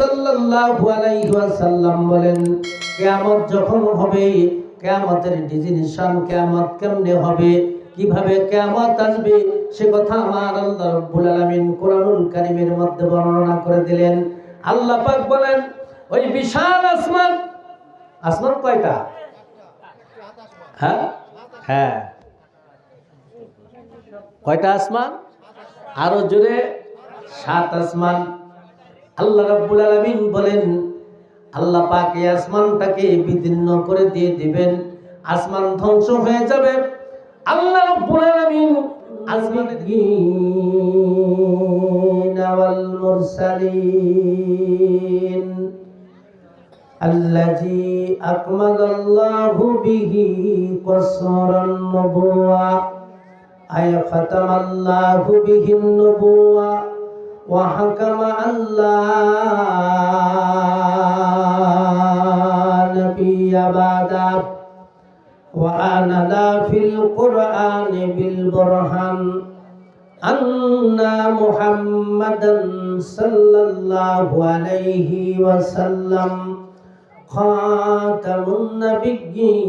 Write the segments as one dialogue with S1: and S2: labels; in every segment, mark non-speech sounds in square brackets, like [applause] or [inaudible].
S1: সাল্লাল্লাহু আলাইহি ওয়াসাল্লাম বলেন, কিয়ামত যখন হবে, কিয়ামতের ডিজিনিশন কিয়ামত কেমনে হবে? কীভাবে কিয়ামত আসবে? সে কথা আমার আল্লাহ রাব্বুল আলামিন কোরআনুল কারীমের মধ্যে বর্ণনা করে দিলেন। আল্লাহ পাক বলেন, ওই বিশাল আসমান আসমান কয়টা? হ্যাঁ? হ্যাঁ। কয়টা আসমান? আরও জোরে, সাত আসমান। আল্লাহ রাব্বুল আলামিন বলেন আল্লাহ পাক এই আসমানটাকে বিদীর্ণ করে দিয়ে দিবেন আসমান ধ্বংস হয়ে যাবে আল্লাহ রাব্বুল আলামিন আসমানের ওয়াল মুরসালিন الذي أكمل الله به قصر النبوة أي ختم الله به النبوة وحكم أن لا نبي بعده وأنزل في القرآن بالبرهان أن محمدا صلى الله عليه وسلم خاتم النبيين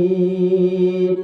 S1: والمرسلين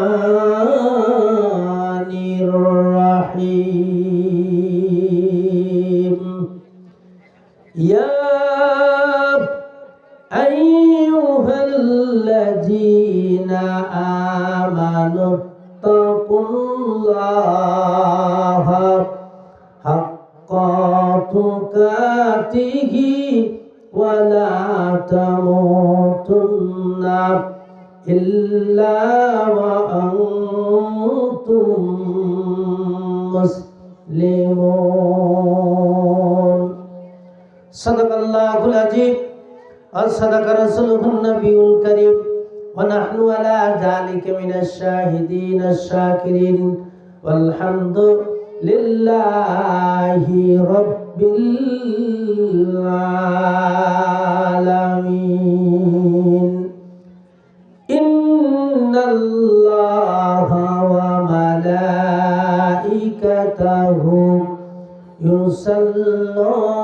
S1: الله حق تقاته ولا تموتن إلا وأنتم مسلمون صدق الله العظيم وصدق رسوله النبي الكريم ونحن على ذلك من الشاهدين الشاكرين. والحمد لله رب العالمين. إن الله وملائكته يصلون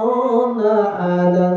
S1: على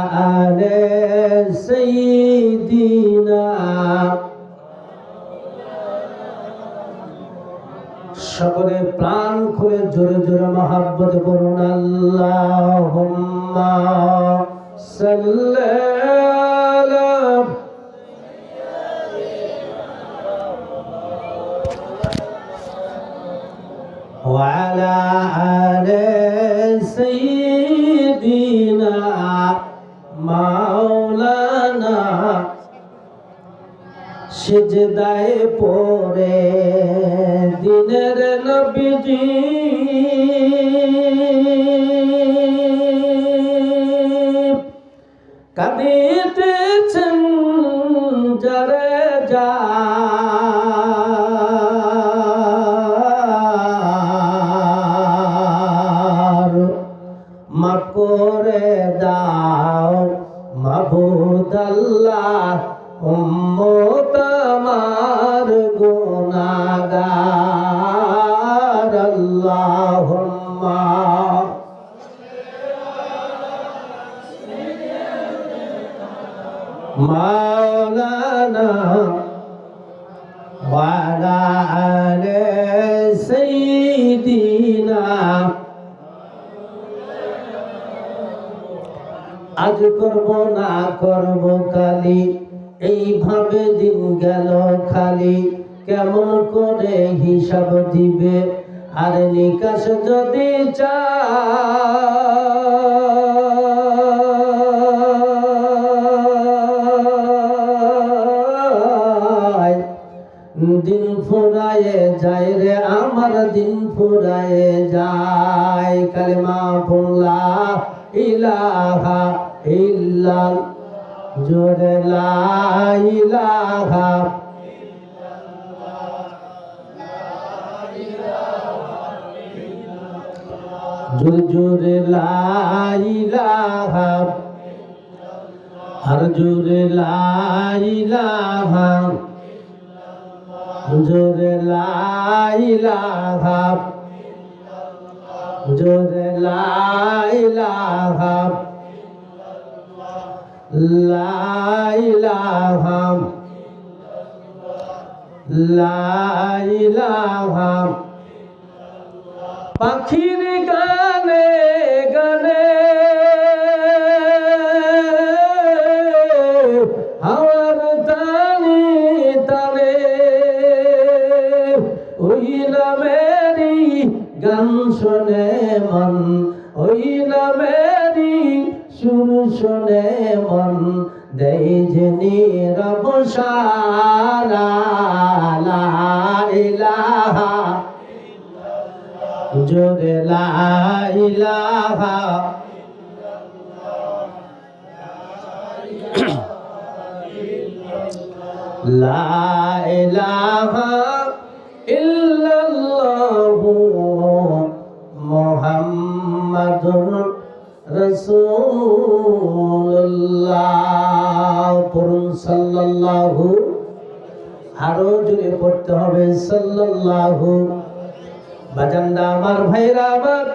S1: آل سيدنا সকলে প্রাণ খুলে জোরে জোরে মহাব্বত করুন আল্লাহুম্মা সাল্লি মাবুদ আল্লাহ নিকাশ যদি চায়, দিন ফুরায়ে যায় রে, আমার দিন ফুরায়ে যায়। কালিমা ফুল্লা ইলাহা ইল্লাল জোরে লা ইলাহা জোরে জোরে লা ইলাহা আর জোরে লা ইলাহা জোরে লাইলাহা জোরে লাইলাহা লাইলাহা লাইলাহা পাখির গানে গানে। হাওয়ার তানি তানে ওই নামেরি গান শোনে মন ওই নামেরি সুর শোনে মন। দেই যে নীরব সারা ইলাহা জোরে লা ইলাহা লা ইলাহা ইল্লাল্লাহু মুহাম্মাদুর রাসূলুল্লাহ। পড়ুন সাল্লাল্লাহু। আরও জোরে পড়তে হবে। সাল্লাল্লাহু বাজানদা আমার ভাইরা আমার,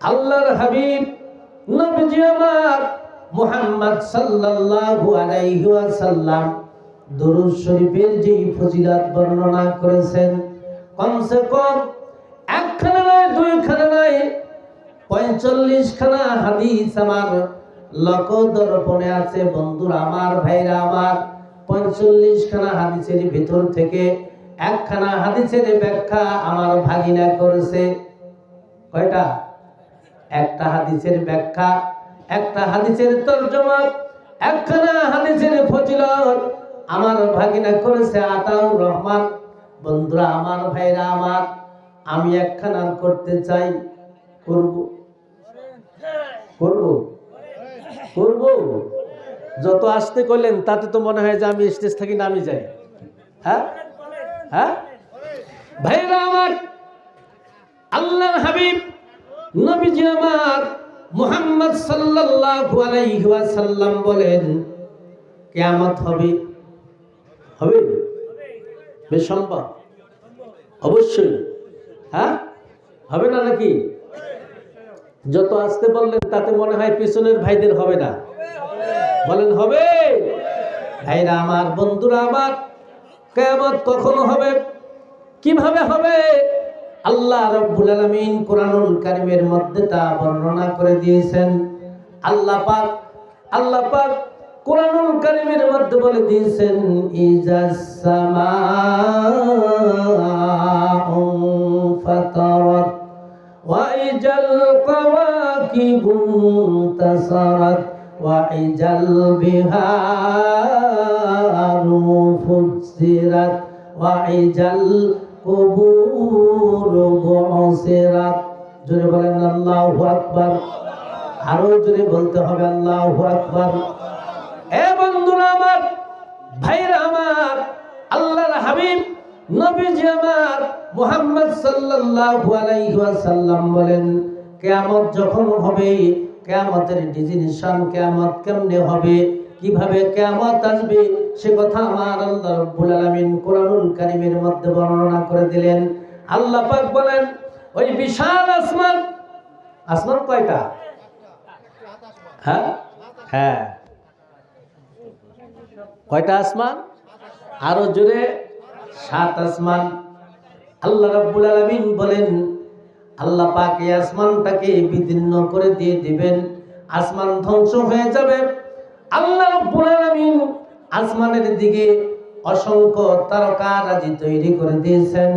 S1: আল্লাহর হাবিব, নবীজি আমার, মুহাম্মদ সাল্লাল্লাহু আলাইহি ওয়াসাল্লাম, দরুদ শরীফের যেই ফজিলত বর্ণনা করেছেন, কমসে কম একখানা নয় দুইখানা নয়, পঁয়তাল্লিশ খানা হাদিস আমার লোক দর্পণে আছে। বন্ধুরা, আমার ভাইরা আমার, পঁয়তাল্লিশ খানা হাদিসের ভিতর থেকে একখানা হাদিসের ব্যাখ্যা আমার ভাগিনা করেছে। কয়টা? একটা হাদিসের ব্যাখ্যা, একটা হাদিসের তর্জমা, একখানা হাদিসের ফজিলত আমার ভাগিনা করেছে আতাউর রহমান। বন্ধুরা, আমার ভাইরা, আমার, আমি একখানা করতে চাই। করব? করব? করব? যত আসতে করলেন, তাতে তো মনে হয় যে আমি স্টেজ থেকে নামি যাই। হ্যাঁ? হ্যাঁ? ভাইরা আমার আল্লাহ হাবিব, নবীজি আমার মুহাম্মদ সাল্লাল্লাহু আলাইহি ওয়াসাল্লাম বলেন, কিয়ামত হবে। হবে? বেসম্ভব অবশ্যই। হ্যাঁ? হবে না নাকি? যত আসতে বললেন, তাতে মনে হয় পিছনের ভাইদের হবে না। বলেন, হবে? ভাইরা আমার, বন্ধুরা আমার কেয়ামত কখন হবে? কীভাবে হবে? আল্লাহ রব্বুল আলমিন কোরআনুল কারিমের মধ্যে তা বর্ণনা করে দিয়েছেন। আল্লাহ পাক আল্লাহ পাক কোরআনুল কারিমের মধ্যে বলে দিয়েছেন ইজাসমা ফাতারাত ওয়া ইজাল কাওয়াকিবু তাসারাত। وإذا البحار فجرت وإذا القبور بعثرت জোরে বলেন আল্লাহু আকবার আরো জোরে বলতে হবে আল্লাহু আকবার এ বন্ধুরা আমার ভাইরা আমার আল্লাহর হাবিব নবীজি আমার মুহাম্মদ সাল্লাল্লাহু আলাইহি ওয়াসাল্লাম বলেন কিয়ামত যখন হবে কেয়ামতের ডিজিনেশন কেয়ামত কেমনে হবে? কীভাবে কেয়ামত আসবে? সে কথা আমার আল্লাহ রব্বুল আলামিন কোরআনুল কারীমের মধ্যে বর্ণনা করে দিলেন। আল্লাহ পাক বলেন, ওই বিশাল আসমান আসমান কয়টা? হ্যাঁ? হ্যাঁ। কয়টা আসমান? আরও জোরে, সাত আসমান। আল্লাহ রাব্বুল আলামিন বলেন আল্লাহ পাক এই আসমানটাকে বিদীর্ণ করে দিয়ে দিবেন। আসমান ধ্বংস হয়ে যাবে। আল্লাহ রাব্বুল আলামিন আসমানের দিকে অসংখ্য তারকারাজি তৈরি করে দিয়েছেন।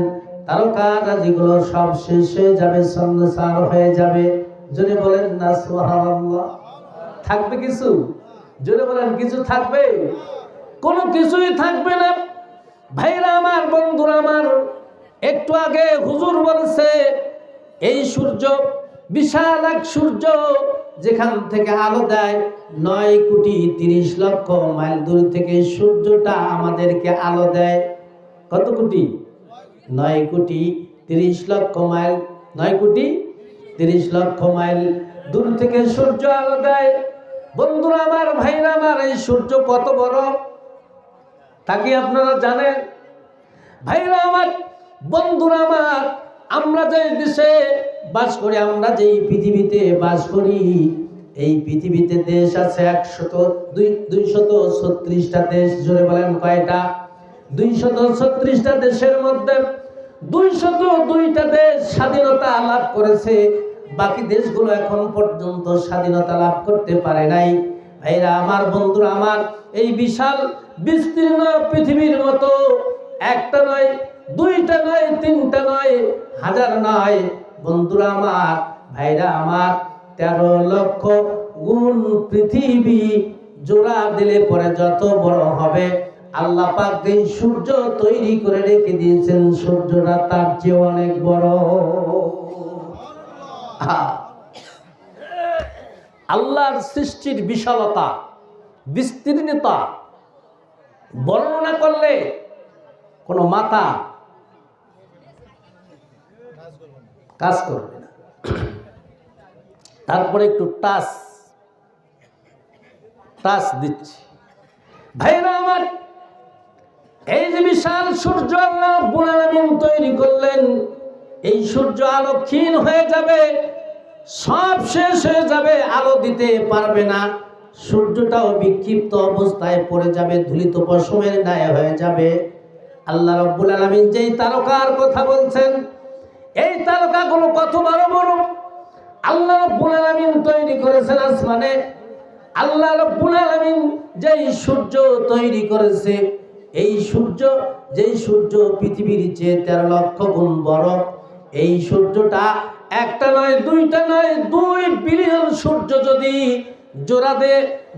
S1: তারকারাজিগুলো সব শেষ হয়ে যাবে, সন্ন্যাসার হয়ে যাবে। জোরে বলেন না, সুবহানাল্লাহ। থাকবে কিছু? জোরে বলেন, কিছু থাকবে? কোনো কিছুই থাকবে না। ভাইরা আমার, বন্ধুরা আমার, একটু আগে হুজুর বলেছে এই সূর্য, বিশাল এক সূর্য, যেখান থেকে আলো দেয় নয় কোটি তিরিশ লক্ষ মাইল দূর থেকে সূর্যটা আমাদেরকে আলো দেয়। কত কোটি? নয় কোটি তিরিশ লক্ষ মাইল, নয় কোটি তিরিশ লক্ষ মাইল দূর থেকে সূর্য আলো দেয়। বন্ধুরা আমার, ভাইরা আমার, এই সূর্য কত বড়? তা কি আপনারা জানেন? ভাইরা আমার, বন্ধুরা আমার আমরা যে দেশে বাস করি, আমরা যেই পৃথিবীতে বাস করি, এই পৃথিবীতে দেশ আছে একশত দুই, দুইশত ছত্রিশটা দেশ জুড়ে বলেন কয়টা? দুইশত ছত্রিশটা দেশের মধ্যে দুইশত দুইটা দেশ স্বাধীনতা লাভ করেছে। বাকি দেশগুলো এখন পর্যন্ত স্বাধীনতা লাভ করতে পারে নাই। ভাইরা, আমার বন্ধুরা, আমার এই বিশাল বিস্তীর্ণ পৃথিবীর মতো একটা নয় দুইটা নয় তিনটা নয় হাজার নয় বন্ধুরা আমার, ভাইরা আমার, তেরো লক্ষ গুণ পৃথিবী জোড়া দিলে পরে যত বড় হবে, আল্লাহ পাক এই সূর্য তৈরি করে রেখে দিয়েছেন, সূর্যটা তার চেয়ে অনেক বড়। আল্লাহর সৃষ্টির বিশালতা, বিস্তীর্ণতা, বর্ণনা করলে কোনো মাথা কাজ করবে না। তারপরে একটু টাচ টাচ দিচ্ছি। ভাইরা আমার, এই যে বিশাল সূর্য আল্লাহ রাব্বুল আলামিন তৈরি করলেন, এই সূর্য আলো ক্ষীণ হয়ে যাবে, সব শেষ হয়ে যাবে, আলো দিতে পারবে না। সূর্যটাও বিক্ষিপ্ত অবস্থায় পড়ে যাবে, ধুলিত পশমের ন্যায় হয়ে যাবে। আল্লাহ রব্বুল আলামিন যেই তারকার কথা বলছেন তারকাগুলো কত বড় বড় আল্লাহ আলামিন তৈরি করেছেন আসমানে। আল্লাহ রব্বুল আলামিন যেই সূর্য তৈরি করেছে, এই সূর্য, যেই সূর্য পৃথিবীর চেয়ে তেরো লক্ষ গুণ বড়, এই সূর্যটা একটা নয়, দুইটা নয়, দুই বিলিয়ন সূর্য যদি জোড়াতে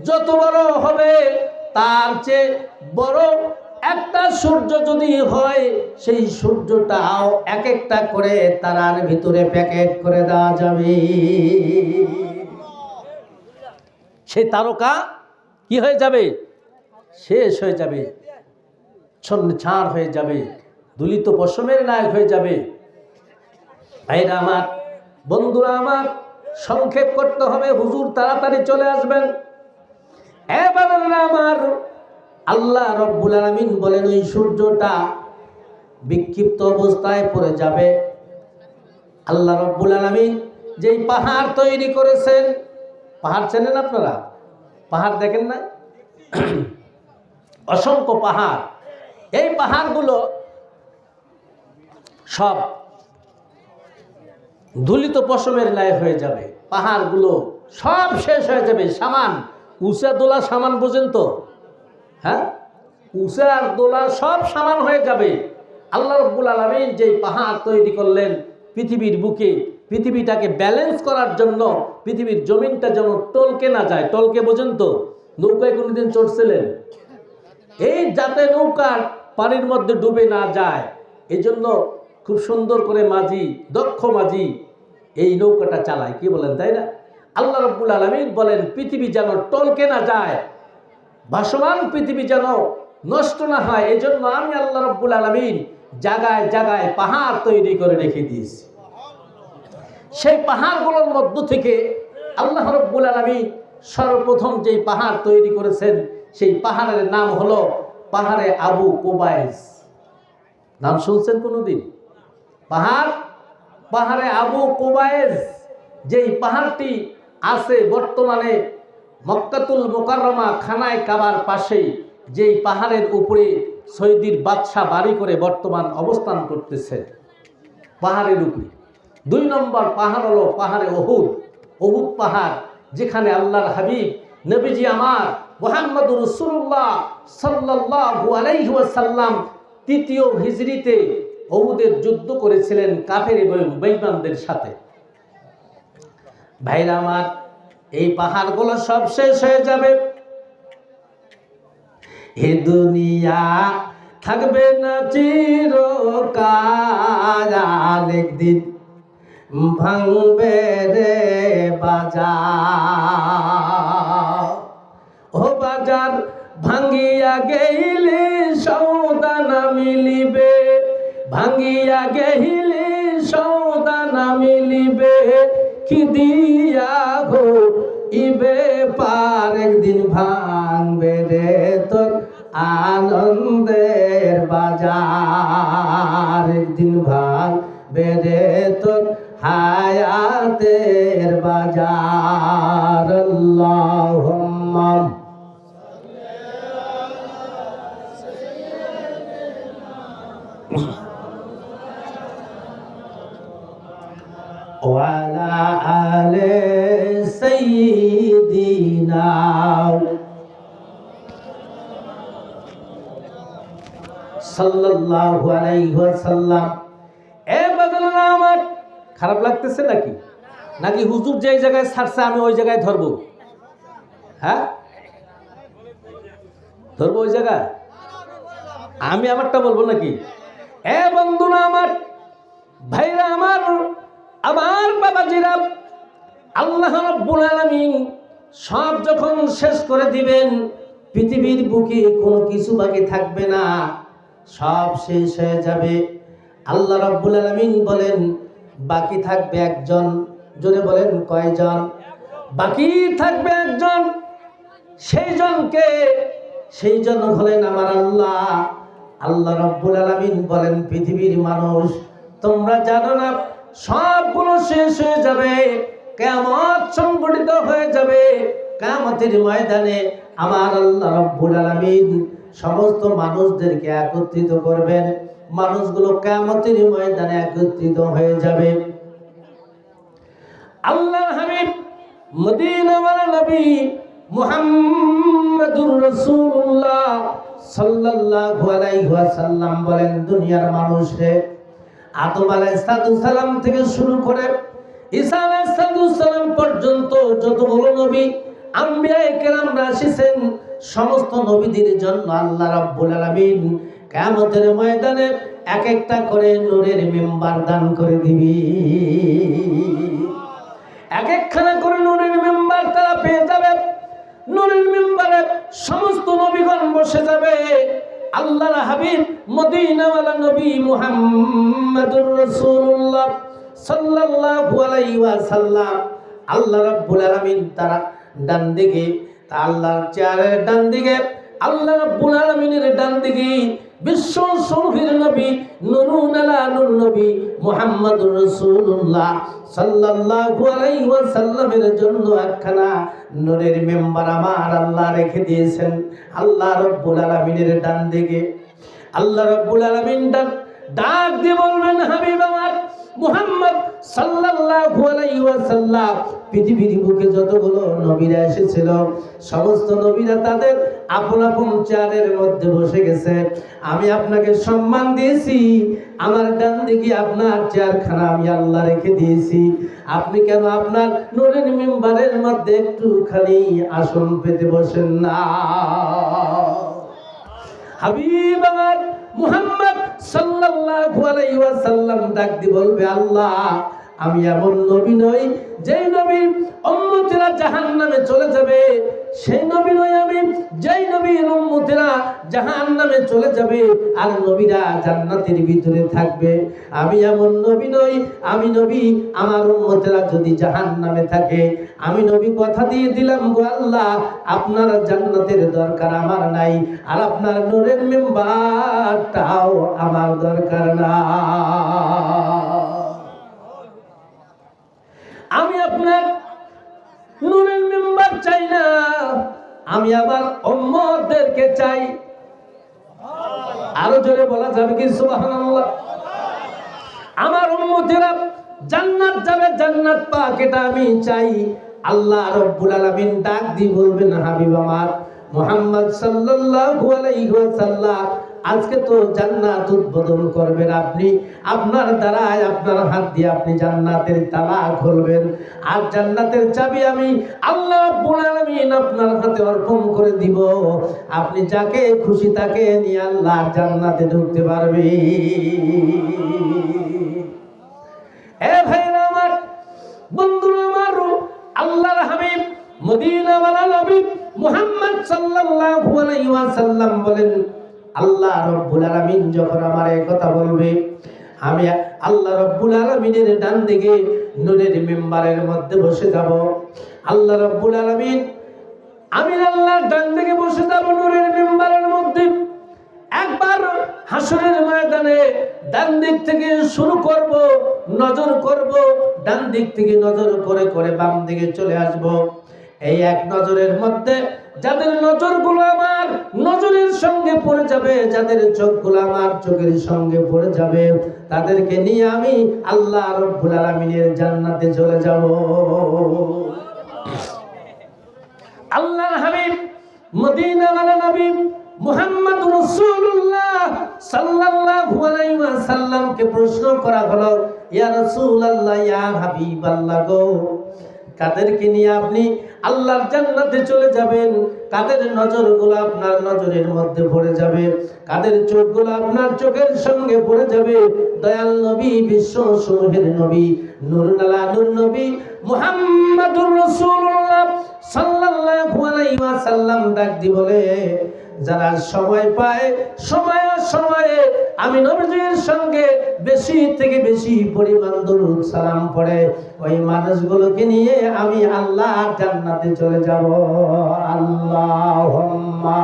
S1: যত বড় হবে, তার চেয়ে বড় একটা সূর্য যদি হয়, সেই সূর্যটাও এক একটা করে তারার ভিতরে প্যাকেট করে দেওয়া যাবে। সেই তারকা কি হয়ে যাবে? শেষ হয়ে যাবে। ছাড় হয়ে যাবে। দুলিত পশমের নায়ক হয়ে যাবে। ভাইরা আমার, বন্ধুরা আমার, সংক্ষেপ করতে হবে। হুজুর তাড়াতাড়ি চলে আসবেন। এবার আমার আল্লাহ রব্বুল আলামিন বলেন, ওই সূর্যটা বিক্ষিপ্ত অবস্থায় পড়ে যাবে। আল্লাহ রব্বুল আলামিন যেই পাহাড় তৈরি করেছেন, পাহাড় চেনেন আপনারা? পাহাড় দেখেন না [clears throat] অসংখ্য পাহাড়। এই পাহাড়গুলো সব ধুলিত পশমের ন্যায় হয়ে যাবে। পাহাড়গুলো সব শেষ হয়ে যাবে, সামান উষা দোলা সামান পর্যন্ত। হ্যাঁ? উষা আর দোলা সব সামান হয়ে যাবে। আল্লাহ রব্বুল আলমিন যেই পাহাড় তৈরি করলেন পৃথিবীর বুকে, পৃথিবীটাকে ব্যালেন্স করার জন্য, পৃথিবীর জমিনটা যেন টলকে না যায়। টলকে পর্যন্ত নৌকায় কোনোদিন চড়ছিলেন? এই যাতে নৌকার পানির মধ্যে ডুবে না যায় এই জন্য খুব সুন্দর করে মাঝি, দক্ষ মাঝি এই নৌকাটা চালায়। কি বলেন, তাই না? আল্লাহ রব্বুল আলমিন বলেন, পৃথিবী যেন টলকে না যায় ভাসমান পৃথিবী যেন নষ্ট না হয় এই জন্য আমি আল্লাহ রব্বুল আলমিন জায়গায় জায়গায় পাহাড় তৈরি করে রেখে দিয়েছি। সেই পাহাড়গুলোর মধ্য থেকে আল্লাহ রব্বুল আলমী সর্বপ্রথম যেই পাহাড় তৈরি করেছেন, সেই পাহাড়ের নাম হলো পাহাড়ে আবু কোবাইস। নাম শুনছেন কোনোদিন? পাহাড়? পাহাড়ে আবু কোবায়েস যেই পাহাড়টি আছে বর্তমানে মক্কাতুল মোকাররমা খানায় কাবার পাশেই যেই পাহাড়ের উপরে সৈদির বাদশাহ বাড়ি করে বর্তমান অবস্থান করতেছে। পাহাড়ের উপরে। দুই নম্বর পাহাড় হলো পাহাড়ে অহুদ অহুদ পাহাড় যেখানে আল্লাহর হাবিব নবীজি আমার মোহাম্মদ রসুল্লাহ সাল্লাল্লাহু আলাইহি ওয়াসাল্লাম তৃতীয় হিজরিতে অহুদের যুদ্ধ করেছিলেন কাফের এবং বেঈমানদের সাথে। ভাইরা আমার এই পাহাড়গুলো সব শেষ হয়ে যাবে। হে দুনিয়া থাকবে না চিরকাল একদিন ভাঙবে রে বাজার। ও বাজার ভাঙ্গিয়া গেইলে সৌদা না মিলিবে, ভাঙ্গিয়া গেইলে সৌদা না মিলিবে, কি দিয়া গো ইবে পার একদিন ভাঙবে রে তোর আনন্দের বাজার। একদিন ভাঙবে রে তোর হায়াতের বাজার। আল্লাহুম্মা সাল্লাল্লাহু আলাইহি ওয়াসাল্লাম। এ বদলনা আমার, খারাপ লাগতেছে নাকি? নাকি হুজুর যেই জায়গায় ছাড়ছে, আমি ওই জায়গায় ধরবো? হ্যাঁ? ধরবো ওই জায়গায়? আমি আমারটা বলব নাকি? এ বন্ধুরা আমার, ভাইরা আমার আমার বাবা বাবাজিরা, আল্লাহ রাব্বুল আলামিন সব যখন শেষ করে দিবেন, পৃথিবীর বুকে কোনো কিছু বাকি থাকবে না। সব শেষ হয়ে যাবে। আল্লাহ রাব্বুল আলামিন বলেন, বাকি থাকবে একজন। জোরে বলেন, কয়জন? বাকি থাকবে একজন। সেই জনকে সেই জন হলেন আমার আল্লাহ। আল্লাহ রব্বুল আলামিন বলেন, পৃথিবীর মানুষ, তোমরা জানো না, সবগুলো শেষ হয়ে যাবে। কেমন সংগঠিত হয়ে যাবে। কেমতের ময়দানে আমার আল্লাহ রব্বুল আলামিন সমস্ত মানুষদেরকে একত্রিত করবেন। মানুষগুলো কেমতের ময়দানে একত্রিত হয়ে যাবে। আল্লাহ হাবিব নবী মুহাম্মাদুর রাসূলুল্লাহ সাল্লাল্লাহু আলাইহি ওয়াসাল্লাম বলেন, দুনিয়ার মানুষে আদম আলাইহিস সালাম থেকে শুরু করে ঈসা আলাইহিস সালাম পর্যন্ত যতগুলো নবী আম্বিয়া কেরামরা সমস্ত নবীদের জন্য আল্লাহ রাব্বুল আলামিন কিয়ামতের ময়দানে এক একটা করে নূরের মেম্বার দান করে দিবি। এক একখানা করে নুরের মেম্বার তারা পেয়ে যাবে। নুরের মেম্বারে সমস্ত নবীগণ বসে যাবে। আল্লাহর হাবিব মদিনাওয়ালা নবী মুহাম্মাদুর রাসূলুল্লাহ সাল্লাল্লাহু আলাইহি ওয়াসাল্লাম আল্লাহ রাব্বুল আলামিন তারা ডান দিকে আল্লাহর চেয়ারের ডান দিকে, আল্লাহ রাব্বুল আলামিনের ডান দিকে, বিশ্ব সমুখের নবী, নুরুন আলা নূর নবী মুহাম্মদুর রাসূলুল্লাহ সাল্লাল্লাহু আলাইহি ওয়াসাল্লামের জন্য একখানা নূরের মেম্বার আমার আল্লাহ রেখে দিয়েছেন, আল্লাহ রাব্বুল আলামিনের ডান দিকে। আল্লাহ রাব্বুল আলামিন ডাক দিয়ে বলবেন, হাবিব আমার মুহাম্মদ সাল্লাল্লাহু আলাইহি ওয়াসাল্লাম। পৃথিবীর বুকে যতগুলো নবীরা এসেছিল, সমস্ত নবীরা তাদের আপন আপন চেয়ারের মধ্যে বসে গেছে। আমি আপনাকে সম্মান দিয়েছি, আমার ডান দিকে আপনার চেয়ারখানা আমি আল্লাহ রেখে দিয়েছি। আপনি কেন আপনার নুরের মেম্বারের মধ্যে একটুখানি আসন পেতে বসেন না? হাবিব আমার মুহাম্মদ সাল্লাল্লাহু আলাইহি ওয়াসাল্লাম ডাক দি বলবে, আল্লাহ, আমি এমন নবী নই যেই নবী উম্মতেরা জাহান্নামে চলে যাবে। সেই নবী নয় আমি, যেই নবীর উম্মতেরা জাহান নামে চলে যাবে আর নবীরা জান্নাতের ভিতরে থাকবে। আমি এমন নবী নই, আমি নবী আমার উম্মতেরা যদি জাহান্নামে থাকে। আমি নবী কথা দিয়ে দিলাম গো আল্লাহ, আপনার জান্নাতের দরকার আমার নাই আর আপনার নূরের মেম্বারটাও আমার দরকার না। আমি আপনার নূরের মেম্বার চাই না। আমি আবার অম্মদেরকে চাই। আরও জোরে বলা যাবে কি? সুবহানাল্লাহ। আমার উম্মতেরা জান্নাত যাবে, জান্নাত পাক, এটা আমি চাই। আল্লাহ রব্বুল আলামিন ডাক দিয়ে বলবেন, হাবিব আমার মুহাম্মদ সাল্লাল্লাহু আলাইহি ওয়াসাল্লাম আজকে তো জান্নাত উদ্বোধন করবেন আপনি। আপনার দ্বারায় আপনার হাত দিয়ে আপনি জান্নাতের তালা খুলবেন। আর জান্নাতের চাবি আমি আল্লাহ রাব্বুল আপনার হাতে অর্পণ করে দিব। আপনি যাকে খুশি তাকে নিয়ে আল্লাহ জান্নাতে ঢুকতে পারবে। এ ভাইরা আমার, বন্ধুরা আমার, আল্লাহর হাবিব মদিনাওয়ালা নবী মুহাম্মদ সাল্লাল্লাহু আলাইহি ওয়াসাল্লাম বলেন আল্লাহ রব্বুল আলামিন যখন আমার এই কথা বলবে, আমি আল্লাহ রব্বুল আলামিনের ডান দিকে নূরের মেম্বারের মধ্যে বসে যাব। আল্লাহ রব্বুল আলামিন, আমি আল্লাহর ডান দিকে বসে যাব নূরের মেম্বারের মধ্যে। একবার হাসরের ময়দানে ডান দিক থেকে শুরু করব, নজর করব, ডান দিক থেকে নজর করে করে বাম দিকে চলে আসব। এই এক নজরের মধ্যে যাদের নজরগুলো আমার নজরের সঙ্গে পড়ে যাবে, যাদের চোখগুলো আমার চোখের সঙ্গে পড়ে যাবে, তাদেরকে নিয়ে আমি আল্লাহ রব্বুল আলামিনের জান্নাতে চলে যাব। আল্লাহর হাবিব মদিনাওয়ালা নবী মুহাম্মদ রাসূলুল্লাহ সাল্লাল্লাহু আলাইহি ওয়াসাল্লামকে প্রশ্ন করা হলো, ইয়া রাসূলুল্লাহ, ইয়া হাবিবাল্লাহ গো কাদেরকে নিয়ে আপনি আল্লাহর জান্নাতে চলে যাবেন। কাদের নজরগুলো আপনার নজরের মধ্যে পড়ে যাবে? কাদের চোখগুলো আপনার চোখের সঙ্গে পড়ে যাবে? দয়াল নবী, বিশ্ব সমূহের নবী নূরুল্লাহ নূর নবী মুহাম্মাদুর রাসূলুল্লাহ সাল্লাল্লাহু আলাইহি ওয়াসাল্লাম ডাক দি বলে যারা সময় পায়, সময় সময়ে আমি নবীজির সঙ্গে বেশি থেকে বেশি পরিমাণ দরুদ সালাম পড়ে। ওই মানুষগুলোকে নিয়ে আমি আল্লাহ জান্নাতে চলে যাব। আল্লাহুম্মা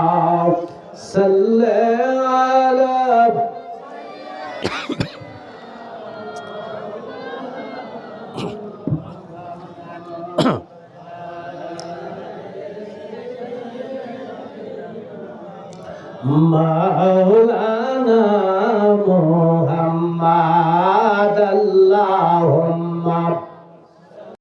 S1: মাওলানা মোহাম্মদ আল্লাহুম্মা